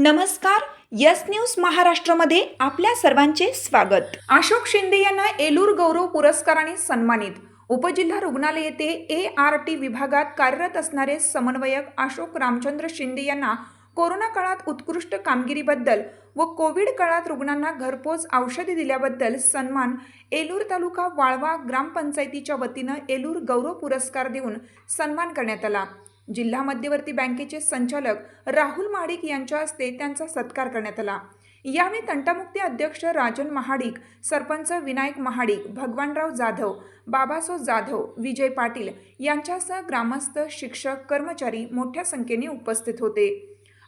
नमस्कार yes news महाराष्ट्रामध्ये आपल्या सर्वांचे स्वागत. अशोक शिंदे यांना एलूर गौरव पुरस्काराने सन्मानित. उपजिल्हा रुग्णालय येथे ए आर टी विभागात कार्यरत असणारे समन्वयक अशोक रामचंद्र शिंदे यांना कोरोना काळात उत्कृष्ट कामगिरीबद्दल व कोविड काळात रुग्णांना घरपोच औषधे दिल्याबद्दल सन्मान एलूर तालुका वाळवा ग्रामपंचायतीच्या वतीनं एलूर गौरव पुरस्कार देऊन सन्मान करण्यात आला. जिल्हा मध्यवर्ती बँकेचे संचालक राहुल महाडिक यांच्या हस्ते त्यांचा सत्कार करण्यात आला. यावेळी तंटामुक्ती अध्यक्ष राजन महाडिक सरपंच विनायक महाडिक भगवानराव जाधव बाबासो जाधव विजय पाटील यांच्यासह ग्रामस्थ शिक्षक कर्मचारी मोठ्या संख्येने उपस्थित होते.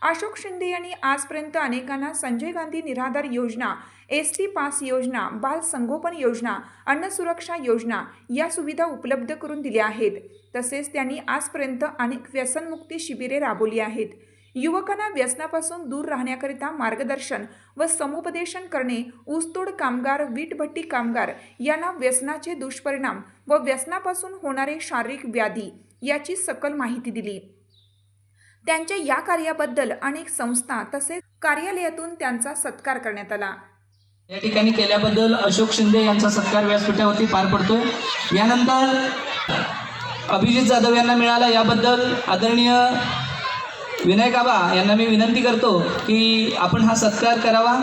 अशोक शिंदे यांनी आजपर्यंत अनेकांना संजय गांधी निराधार योजना एस टी पास योजना बाल संगोपन योजना अन्न सुरक्षा योजना या सुविधा उपलब्ध करून दिल्या आहेत. तसेच त्यांनी आजपर्यंत अनेक व्यसनमुक्ती शिबिरे राबवली आहेत. युवकांना व्यसनापासून दूर राहण्याकरिता मार्गदर्शन व समुपदेशन करणे ऊसतोड कामगार वीटभट्टी कामगार यांना व्यसनाचे दुष्परिणाम व व्यसनापासून होणारे शारीरिक व्याधी याची सकल माहिती दिली. त्यांच्या या कार्याबद्दल अनेक संस्था तसेच कार्यालयातून त्यांचा सत्कार करण्यात आला. या ठिकाणी केल्याबद्दल अशोक शिंदे यांचा सत्कार व्यासपीठावरती पार पडतोय. यानंतर अभिजित जाधव यांना मिळाला. याबद्दल आदरणीय विनायक आबा यांना मी विनंती करतो की आपण हा सत्कार करावा.